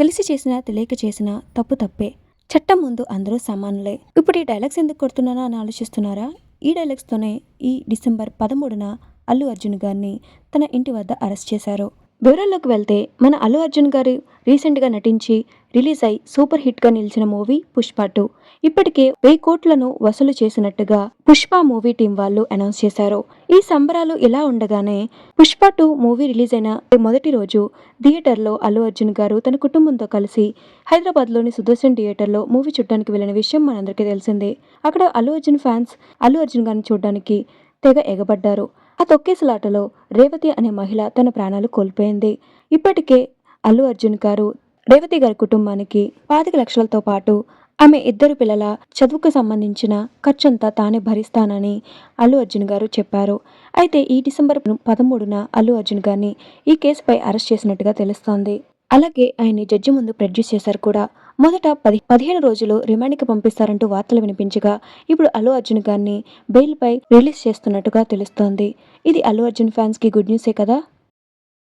తెలిసి చేసినా తెలియక చేసినా తప్పు తప్పే. చట్టం ముందు అందరూ సమానులే. ఇప్పుడు ఈ డైలాగ్స్ ఎందుకు కొడుతున్నానా అని ఆలోచిస్తున్నారా? ఈ డైలాగ్స్తోనే ఈ డిసెంబర్ పదమూడున అల్లు అర్జున్ గారిని తన ఇంటి వద్ద అరెస్ట్ చేశారు. వివరాల్లోకి వెళ్తే మన అల్లు అర్జున్ గారు రీసెంట్గా నటించి రిలీజ్ అయి సూపర్ హిట్గా నిలిచిన మూవీ పుష్ప టూ. ఇప్పటికే వెయ్యి కోట్లను వసూలు చేసినట్టుగా పుష్ప మూవీ టీం వాళ్ళు అనౌన్స్ చేశారు. ఈ సంబరాలు ఇలా ఉండగానే పుష్ప టూ మూవీ రిలీజ్ అయిన మొదటి రోజు థియేటర్లో అల్లు అర్జున్ గారు తన కుటుంబంతో కలిసి హైదరాబాద్లోని సుదర్శన్ థియేటర్లో మూవీ చూడడానికి వెళ్ళిన విషయం మనందరికీ తెలిసిందే. అక్కడ అల్లు అర్జున్ ఫ్యాన్స్ అల్లు అర్జున్ గారిని చూడడానికి తెగ ఎగబడ్డారు. ఆ తొక్కేసలాటలో రేవతి అనే మహిళ తన ప్రాణాలు కోల్పోయింది. ఇప్పటికే అల్లు అర్జున్ గారు రేవతి గారి కుటుంబానికి పాతిక లక్షలతో పాటు ఆమె ఇద్దరు పిల్లల చదువుకు సంబంధించిన ఖర్చంతా తానే భరిస్తానని అల్లు అర్జున్ గారు చెప్పారు. అయితే ఈ డిసెంబర్ పదమూడున అల్లు అర్జున్ గారిని ఈ కేసుపై అరెస్ట్ చేసినట్టుగా తెలుస్తోంది. అలాగే ఆయన్ని జడ్జి ముందు ప్రొడ్యూస్ చేశారు కూడా. మొదట పది పదిహేను రోజులు రిమాండ్కి పంపిస్తారంటూ వార్తలు వినిపించగా ఇప్పుడు అల్లు అర్జున్ గారిని బెయిల్పై రిలీజ్ చేస్తున్నట్టుగా తెలుస్తోంది. ఇది అల్లు అర్జున్ ఫ్యాన్స్కి గుడ్ న్యూసే కదా?